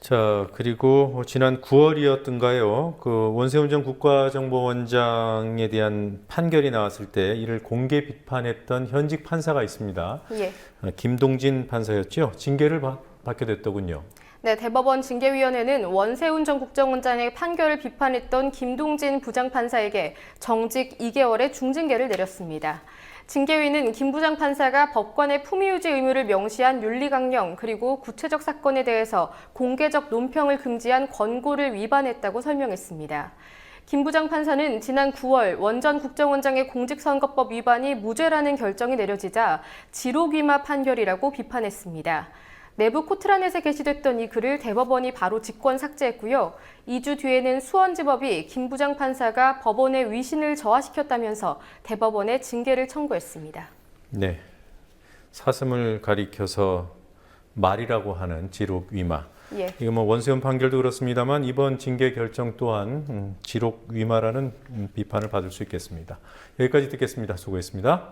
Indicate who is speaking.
Speaker 1: 자, 그리고 지난 9월이었던가요? 그 원세훈 전 국가정보원장에 대한 판결이 나왔을 때 이를 공개 비판했던 현직 판사가 있습니다.
Speaker 2: 예.
Speaker 1: 아, 김동진 판사였죠. 징계를 받, 받게 됐더군요.
Speaker 2: 네, 대법원 징계위원회는 원세훈 전 국정원장의 판결을 비판했던 김동진 부장판사에게 정직 2개월의 중징계를 내렸습니다. 징계위는 김 부장 판사가 법관의 품위유지 의무를 명시한 윤리강령 그리고 구체적 사건에 대해서 공개적 논평을 금지한 권고를 위반했다고 설명했습니다. 김 부장 판사는 지난 9월 원전 국정원장의 공직선거법 위반이 무죄라는 결정이 내려지자 지록위마 판결이라고 비판했습니다. 내부 코트라넷에 게시됐던 이 글을 대법원이 바로 직권 삭제했고요. 2주 뒤에는 수원지법이 김 부장 판사가 법원의 위신을 저하시켰다면서 대법원에 징계를 청구했습니다.
Speaker 1: 네. 사슴을 가리켜서 말이라고 하는 지록 위마.
Speaker 2: 예.
Speaker 1: 이거 뭐 원세훈 판결도 그렇습니다만 이번 징계 결정 또한 음, 지록 위마라는 음, 비판을 받을 수 있겠습니다. 여기까지 듣겠습니다. 수고했습니다.